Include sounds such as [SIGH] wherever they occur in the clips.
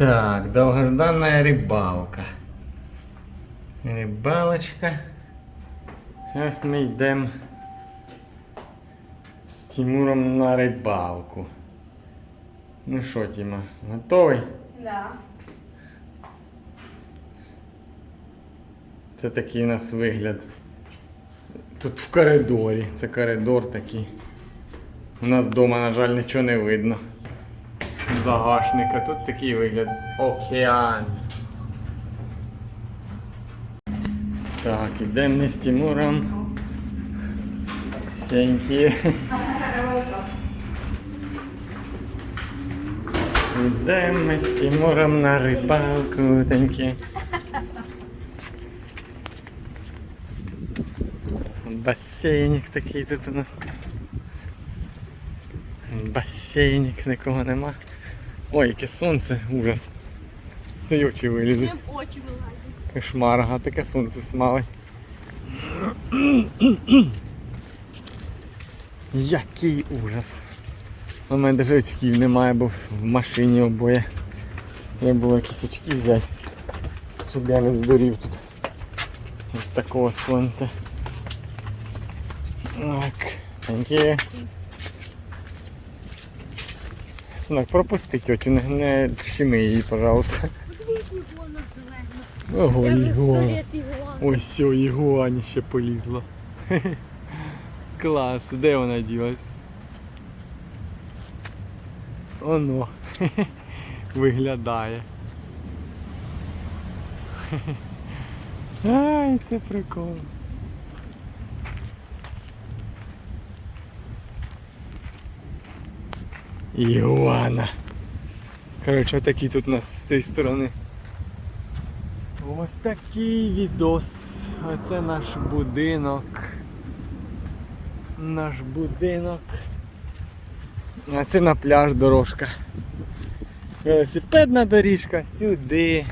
Так, долгожданная рибалка. Рибалочка. Зараз ми йдемо з Тимуром на рибалку. Ну що, Тіма, готовий? Да. Це такий у нас вигляд. Тут в коридорі. Це коридор такий. У нас вдома, на жаль, нічого не видно. Загашника. Тут такий вигляд. Океан. Так, ідемо ми з Тимуром. Тенькі. Йдемо ми з Тимуром на рибалку. Тенькі. Басейник такий тут у нас. Басейник, нікого нема. Ой, яке сонце, ужас. Це й очі вилізуть. Очі вилазять. Кошмар, ага, таке сонце смалить. Який ужас. У мене навіть очків немає, бо в машині обоє. Треба було якісь очки взяти, щоб я не здурів тут. Ось такого сонця. Так, такі. Знак, пропусти тетю, не, не щеми її, пожалуйста. Ого, Ігуан. Ось все, Ігуаніще полізло. Клас, де вона ділась? Оно. [LAUGHS] Виглядає. [LAUGHS] Ай, це прикол. Ігуана. Коротше, отакий тут у нас з цієї сторони. Ось такий відос. Оце наш будинок. Наш будинок. А це на пляж дорожка. Велосипедна доріжка сюди,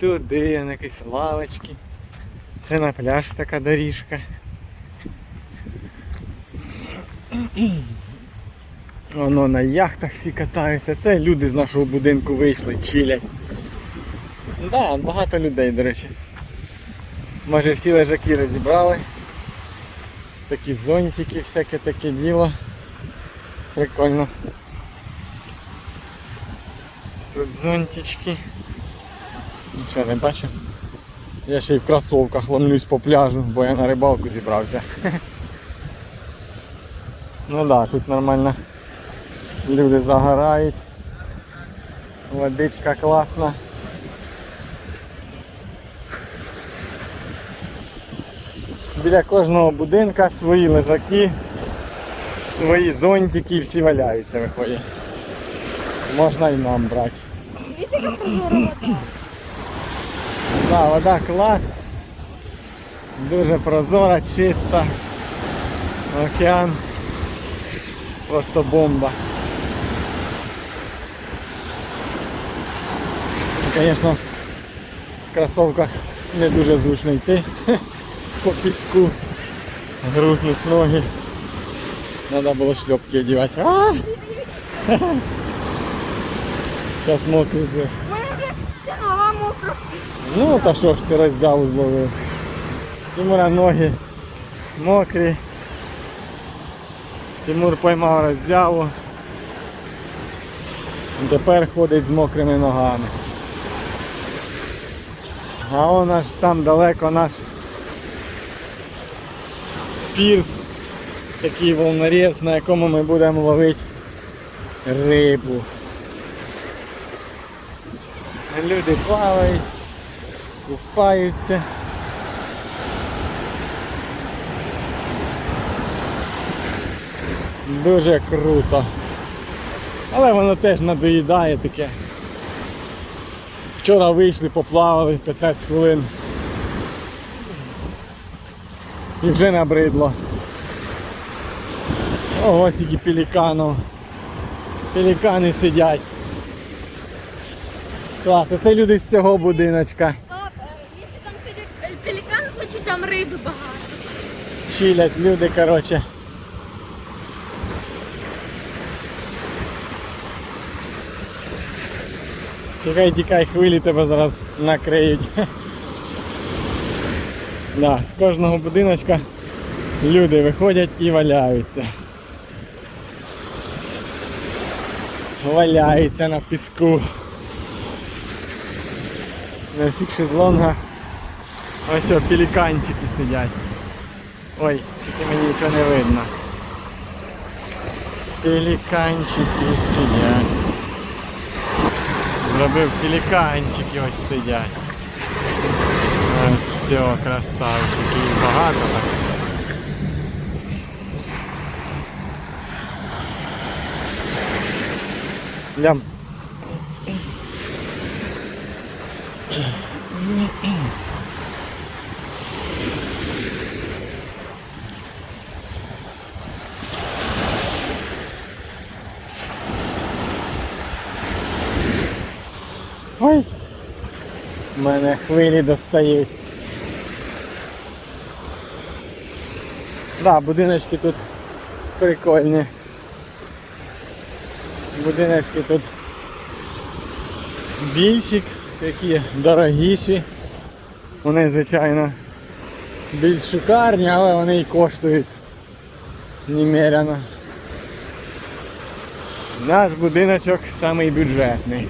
туди, якісь лавочки. Це на пляж така доріжка. Воно на яхтах всі катаються. Це люди з нашого будинку вийшли, чилять. Да, багато людей, до речі. Майже всі лежаки розібрали. Такі зонтики, всяке таке діло. Прикольно. Тут зонтички. Нічого не бачу. Я ще й в кросовках ломлюсь по пляжу, бо я на рибалку зібрався. [LAUGHS] Ну так, да, тут нормально люди загорають. Водичка класна. Біля кожного будинка свої лежаки, свої зонтики, всі валяються виходять. Можна і нам брати. Дивіться, вода. Да, вода клас. Дуже прозора, чиста. Океан. Просто бомба. Звісно, в кросовках не дуже зручно йти [LAUGHS] по піску. Грузнуть ноги. Треба було шльопки одягати. Зараз [LAUGHS] мокрий вже. Ну та що ж ти роздяву зловив? Тимура ноги мокрі. Тимур поймав роздяву. Тепер ходить з мокрими ногами. А он аж там далеко наш пірс, такий волнорез, на якому ми будемо ловити рибу. Люди плавають купаються. Дуже круто. Але воно теж надоїдає таке. Вчора вийшли, поплавали 15 хвилин. І вже набридло. Ого, скільки пеліканів. Пелікани сидять. Клас, це люди з цього будиночка. Е, якщо там сидять пель- пелікани, значить там риби багато. чилять люди, короче. Тікай, тікай, хвилі тебе зараз накриють. Да, з кожного будиночка люди виходять і валяються. Валяються на піску. На цих шезлонгах ось о, пеліканчики сидять. Ой, тільки мені нічого не видно. Пеліканчики сидять. Зробив пеліканчики ось сидять. Ось все, красавчики. Їх багато так. Лям. Ой, мене хвилі достають. Да, будиночки тут прикольні. Будиночки тут більші, такі дорогіші. Вони, звичайно, більш шикарні, але вони і коштують немерено. Наш будиночок самий бюджетний.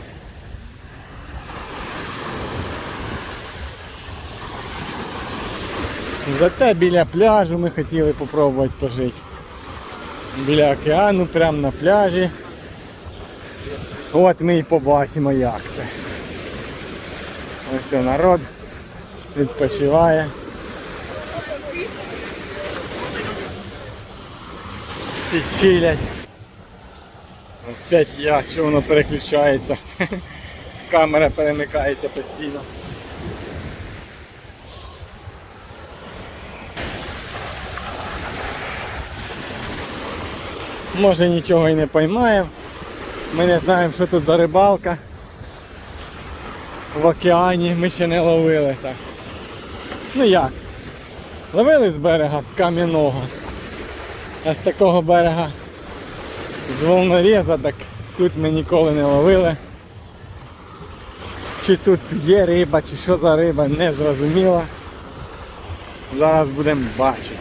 Зате біля пляжу ми хотіли попробувати пожити. Біля океану, прямо на пляжі. От ми і побачимо як це. Ось народ відпочиває. Всі чилять. Опять я, що воно переключається. [LAUGHS] Камера перемикається постійно. Може нічого і не поймаємо. Ми не знаємо, що тут за рибалка. В океані ми ще не ловили так. Ну як? Ловили з берега, з кам'яного. А з такого берега з волнореза, так тут ми ніколи не ловили. Чи тут є риба, чи що за риба, не зрозуміло. Зараз будемо бачити.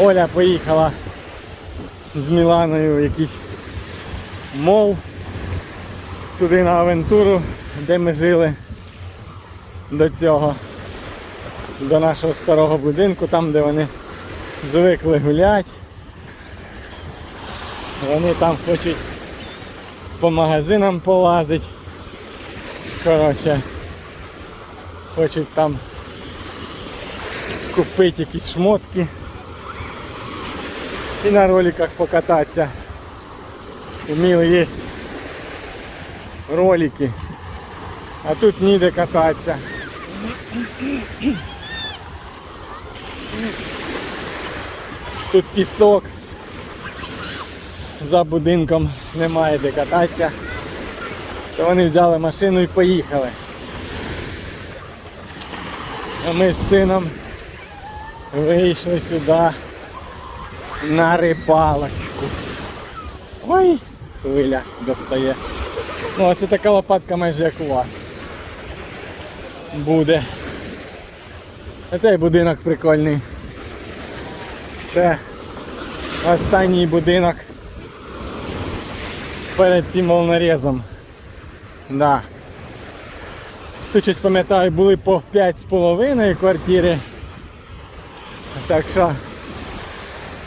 Оля поїхала з Міланою в якийсь мол туди на авентуру, де ми жили до цього, до нашого старого будинку, там де вони звикли гуляти. Вони там хочуть по магазинам полазити. Коротше, хочуть там купити якісь шмотки і на роликах покататися. У Міли є ролики, а тут ніде кататися. Тут пісок. За будинком немає де кататися. То вони взяли машину і поїхали. А ми з сином вийшли сюди на рибалочку. Ой, хвиля достає. Ну, оце така лопатка майже як у вас. Буде. Оцей будинок прикольний. Це останній будинок перед цим волнорезом. Да. Тут щось пам'ятаю, були по 5,5 квартири. Так що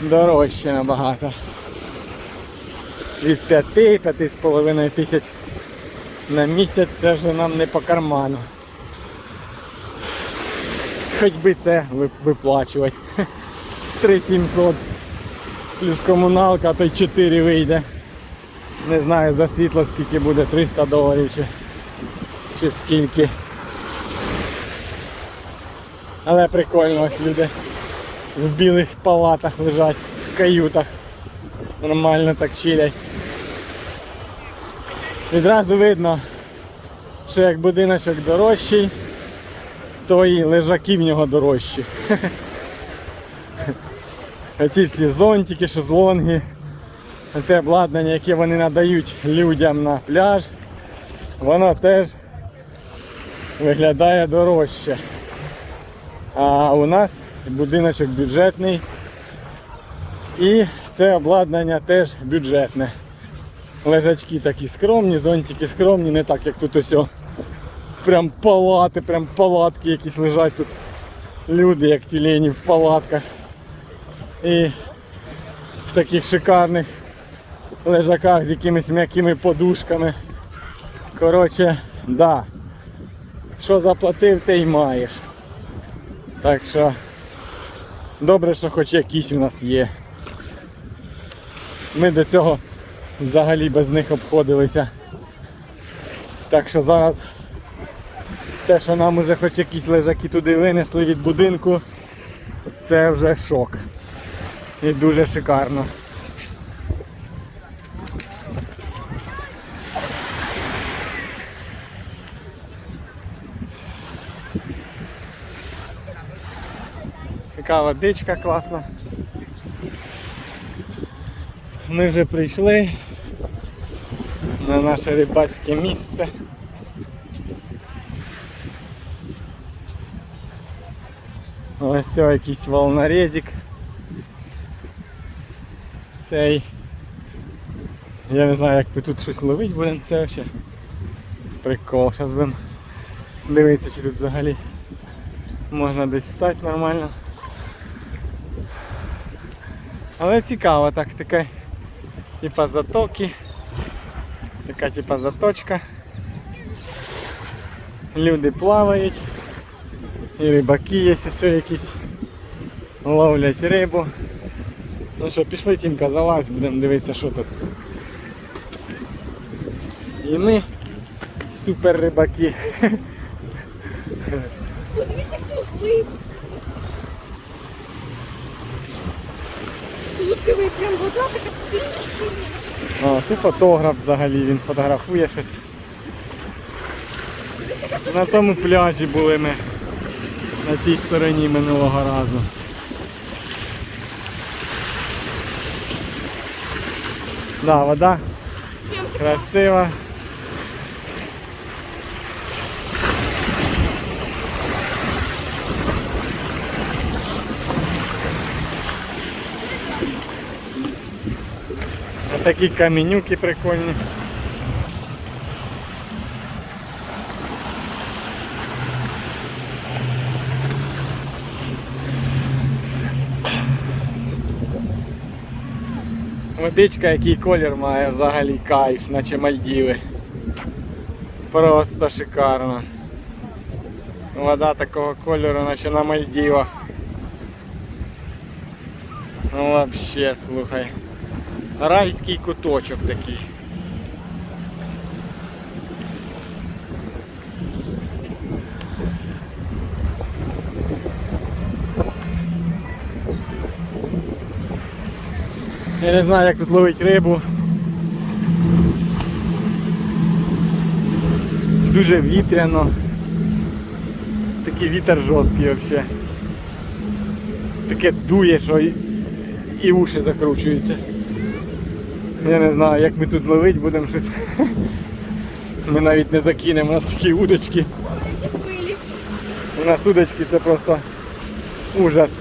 дорожче набагато. Від 5-5,5 тисяч на місяць це вже нам не по карману. Хоч би це виплачувати. [LAUGHS] 3700 плюс комуналка, то й 4 вийде. Не знаю за світло скільки буде, 300 доларів чи, чи скільки. Але прикольно ось люди в білих палатах лежать, в каютах. Нормально так чилять. Відразу видно, що як будиночок дорожчий, то і лежаки в нього дорожчі. [LAUGHS] Оці всі зонтики, шезлонги, це обладнання, яке вони надають людям на пляж, воно теж виглядає дорожче. А у нас будиночок бюджетний. І це обладнання теж бюджетне. Лежачки такі скромні, зонтики скромні, не так як тут ось. Прям палати, прям палатки якісь лежать тут. Люди, як тюлені в палатках. І в таких шикарних лежаках з якимись м'якими подушками. Коротше, да. Що заплатив, те й маєш. Так що добре, що хоч якісь у нас є. Ми до цього взагалі без них обходилися. Так що зараз те, що нам уже хоч якісь лежаки туди винесли від будинку, це вже шок. І дуже шикарно. Така водичка класна. Ми вже прийшли на наше рибацьке місце. Ось якийсь волнорезик. Цей. Я не знаю, як ми тут щось ловити будемо, це ще. Прикол, зараз будемо дивитися, чи тут взагалі можна десь стати нормально. Але цікаво так, така типа затоки. Така типа заточка. Люди плавають. І рибаки є, все якісь ловлять рибу. Ну що, пішли Тімка, залазь, будемо дивитися, що тут. І ми супер рибаки. Подивіться, як тут глиб. Тут вода така синя-синя. Це фотограф взагалі, він фотографує щось. На тому пляжі були ми на цій стороні минулого разу. Да, вода красива. Такі каменюки прикольні. Водичка, який колір має взагалі кайф, наче Мальдіви. Просто шикарно. Вода такого кольору, наче на Мальдівах. Ну вообще, слухай. Райський куточок такий. Я не знаю, як тут ловить рибу. Дуже вітряно. Такий вітер жорсткий взагалі. Таке дує, що і, і уші закручуються. Я не знаю, як ми тут ловити будемо щось. [LAUGHS] Ми навіть не закинемо, у нас такі удочки. У нас удочки це просто ужас.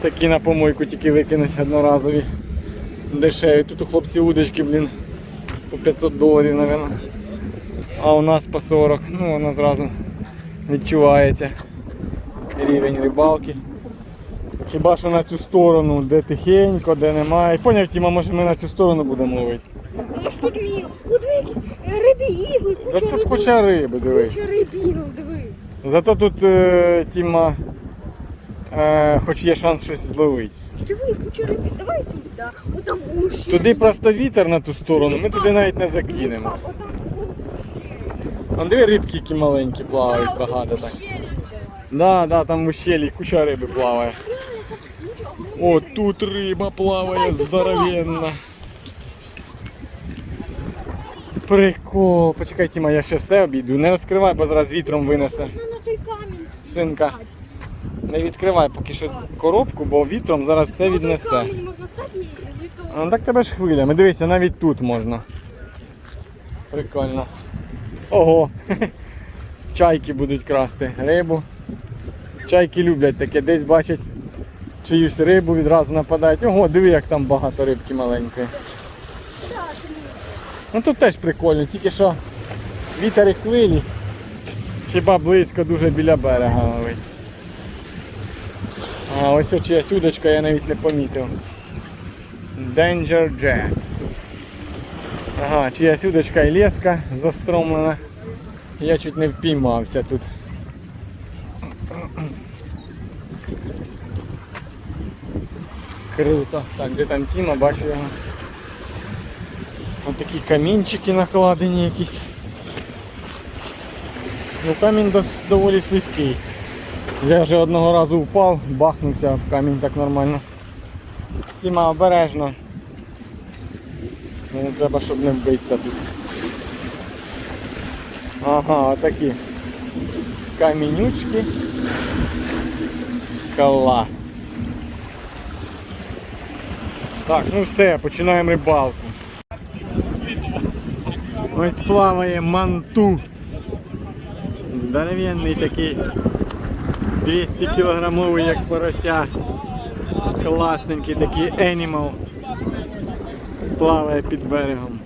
Такі на помойку тільки викинуть одноразові. Дешеві. Тут у хлопців удочки, блін, по 500 доларів, мабуть. А у нас по 40. Ну воно зразу відчувається рівень рибалки. Хіба що на цю сторону, де тихенько, де немає. Поняв, Тіма, може ми на цю сторону будемо ловити. Ну ж тут мій. От якісь рибі ігли, куча Та тут риби. куча риби, дивись. Куча риб ігл, диви. Зато тут е, Тіма е, хоч є шанс щось зловити. Диви, куча риби. Давай тут, да. Отам уші. Туди просто вітер на ту сторону, ми туди навіть не закинемо. Отам уші. Диви рибки, які маленькі плавають багато так. Да, да, там в ущелі куча риби плаває. О, тут риба плаває здоровенна. Прикол. Почекай, Тіма, я ще все обійду. Не розкривай, бо зараз вітром винесе. Ну. Синка. Не відкривай поки що коробку, бо вітром зараз все віднесе. і звідти Ну так тебе ж хвилями. Дивися, навіть тут можна. Прикольно. Ого. [LAUGHS] Чайки будуть красти рибу. Чайки люблять таке, десь бачать чиюсь рибу, відразу нападають. Ого, диви, як там багато рибки маленької. Ну тут теж прикольно, тільки що вітер і хвилі. Хіба близько дуже біля берега ловить. А ось чиясь удочка я навіть не помітив. Danger Jet. Ага, чиясь удочка і леска застромлена. Я чуть не впіймався тут. Круто. Так, де там Тіма, бачу його. Ось такі камінчики накладені якісь. Ну камінь доволі слизький. Я вже одного разу впав, бахнувся об камінь так нормально. Тіма обережно. Мені треба, щоб не вбитися тут. Ага, отакі камінючки. Клас. Так, ну все, починаємо рибалку. Ось плаває манту. Здоровенний такий 200 кілограмовий, як порося. Класненький такий енімал. Плаває під берегом.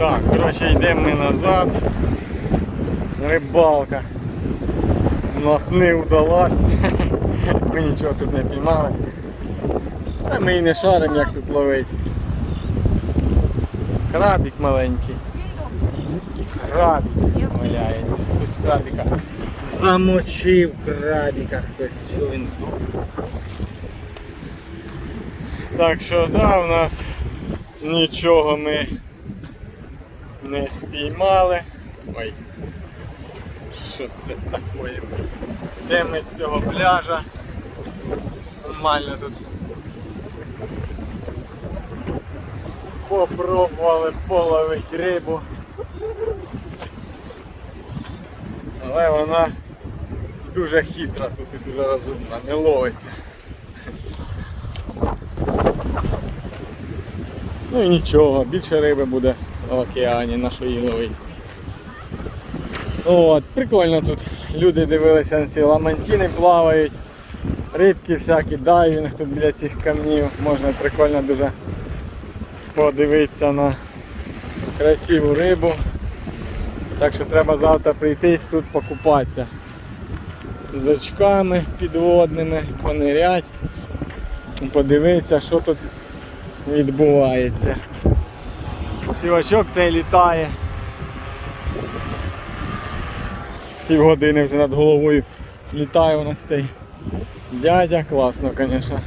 Так, коротше, йдемо ми назад. Рибалка. У нас не вдалась. [LAUGHS] Ми нічого тут не піймали. Та ми і не шаримо, як тут ловить. Крабик маленький. Крабик валяється. Хтось крабика. Замочив крабика хтось. Що він здох? Так що да, у нас нічого ми не спіймали. Ой. Що це таке? Де ми з цього пляжа? Нормально тут. Попробували половити рибу. Але вона дуже хитра тут і дуже розумна, не ловиться. Ну і нічого, більше риби буде в океані нашої ловить. От, прикольно тут. Люди дивилися на ці ламантіни плавають, рибки всякі, дайвінг тут біля цих камнів. Можна прикольно дуже подивитися на красиву рибу. Так що треба завтра прийти тут покупатися. З очками підводними, понирять, подивитися, що тут відбувається. Сівачок цей літає. Півгодини вже над головою літає у нас цей дядя, класно, звісно.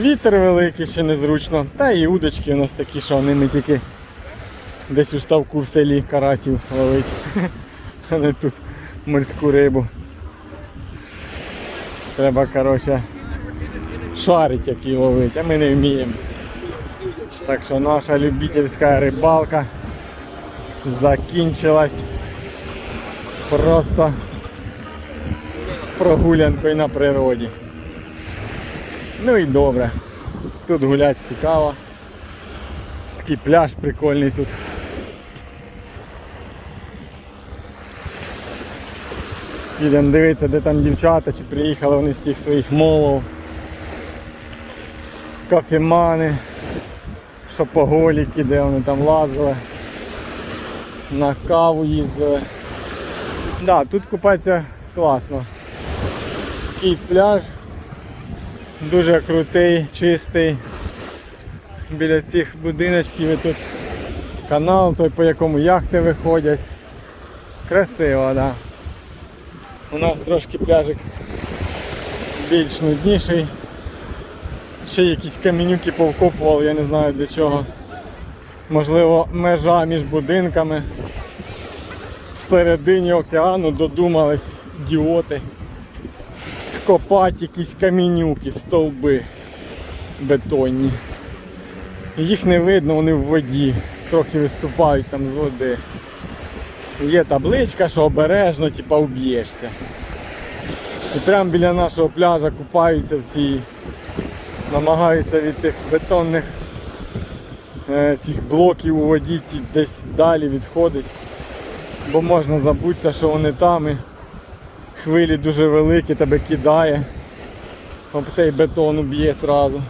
Вітер великий, ще незручно. Та і удочки у нас такі, що вони не тільки десь у ставку в селі карасів ловить, [LAUGHS] а не тут морську рибу. Треба, коротше, шарить який ловить, а ми не вміємо. Так що наша любительська рибалка закінчилась просто прогулянкою на природі. Ну і добре. Тут гулять цікаво. Такий пляж прикольний тут. Підемо дивитися, де там дівчата, чи приїхали вони з тих своїх молов. Кофемани, шопоголіки, де вони там лазили. На каву їздили. Да, тут купатися класно. Такий пляж. Дуже крутий, чистий. Біля цих будиночків і тут канал, той по якому яхти виходять. Красиво, так. Да. У нас трошки пляжик більш нудніший. Ще якісь камінюки повкопували, я не знаю для чого. Можливо, межа між будинками. Всередині океану додумались ідіоти. Вкопати якісь камінюки, стовби бетонні. Їх не видно, вони в воді, трохи виступають там з води. Є табличка, що обережно, типа вб'єшся. І прямо біля нашого пляжа купаються всі, намагаються від тих бетонних е, цих блоків у воді десь далі відходить. Бо можна забутися, що вони там і хвилі дуже великі, тебе кидає. Об той бетон уб'є зразу.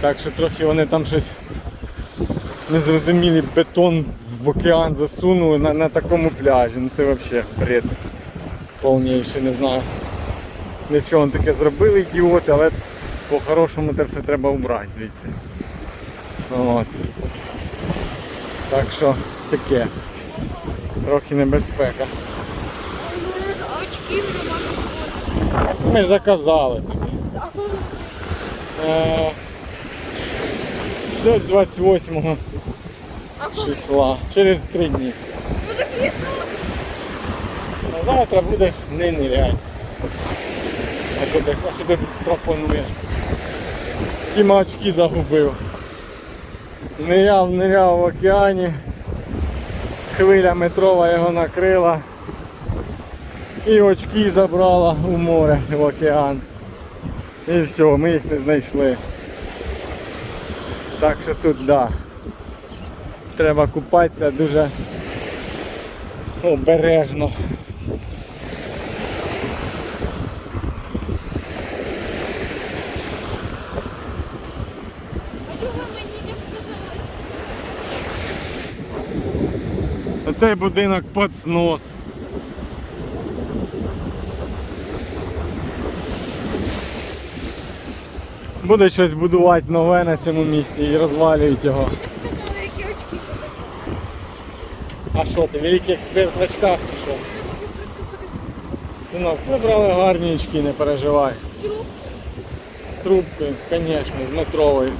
Так що трохи вони там щось незрозумілий бетон в океан засунули на, на такому пляжі. Ну це взагалі бред повніший, не знаю. Для чого вони таке зробили ідіоти, але по-хорошому це все треба убрати звідти. От. Так що таке. Трохи небезпека. Ми ж заказали? Е, Десь 28 числа, через три дні. А завтра будеш не ниряти. А що а що пропонуєш? Тіма очки загубив. Ниряв, ниряв в океані. Хвиля метрова його накрила. І очки забрала у море в океан. І все, ми їх не знайшли. Так що тут да. Треба купатися дуже обережно. А чого ви мені не сказали? Оцей будинок під снос. Буде щось будувати нове на цьому місці і розвалюють його. А що ти, великий експерт в очках чи що? Синок, вибрали гарні очки, не переживай. Струб. З трубкою, звісно, з метровою.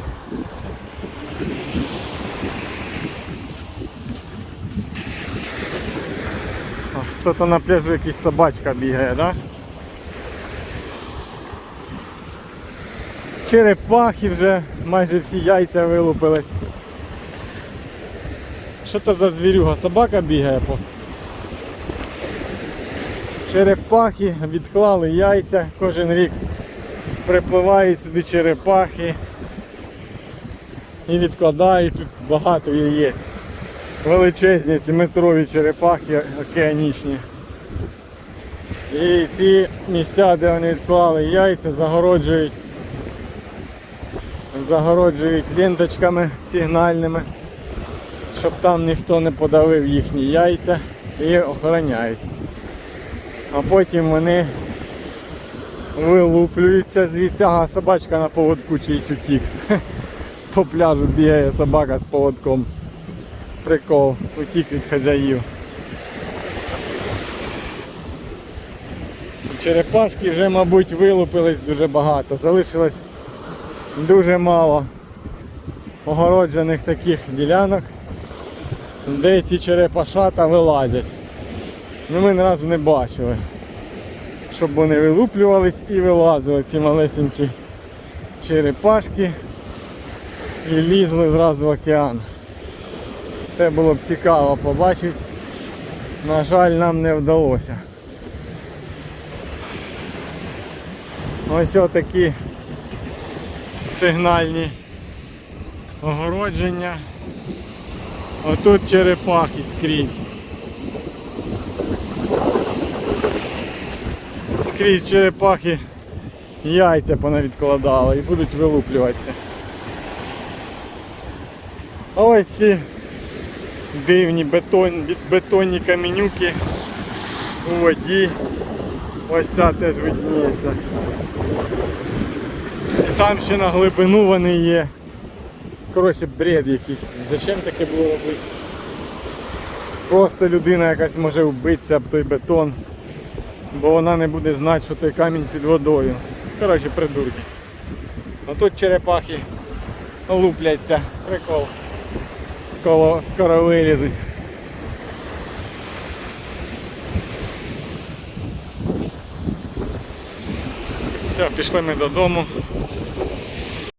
А, Хто-то на пляжу якась собачка бігає, да? Черепахи вже майже всі яйця вилупились. Що то за звірюга? Собака бігає по. Черепахи відклали яйця кожен рік припливають сюди черепахи і відкладають тут багато яєць. Величезні ці метрові черепахи океанічні. І ці місця, де вони відклали яйця, загороджують, загороджують ленточками сигнальними, щоб там ніхто не подавив їхні яйця і охороняють. А потім вони вилуплюються звідти. Ага, собачка на поводку чийсь утік. [LAUGHS] По пляжу бігає собака з поводком. Прикол, утік від хазяїв. Черепашки вже, мабуть, вилупились дуже багато. Залишилось дуже мало огороджених таких ділянок, де ці черепашата вилазять. Ну ми разу не бачили щоб вони вилуплювались і вилазили ці малесенькі черепашки і лізли зразу в океан. Це було б цікаво побачити. На жаль, нам не вдалося. Ось отакі сигнальні огородження. Отут черепахи скрізь. Скрізь черепахи яйця понавідкладали і будуть вилуплюватися. А ось ці дивні бетон, бетонні каменюки у воді. Ось ця теж видніється. І там ще на глибину вони є. Коротше, бред якийсь. Зачем таке було робити? Просто людина якась може вбитися об той бетон, бо вона не буде знати, що той камінь під водою. Коротше, придурки. А тут черепахи лупляться. Прикол. Скоро, скоро вилізуть. Все, пішли ми додому.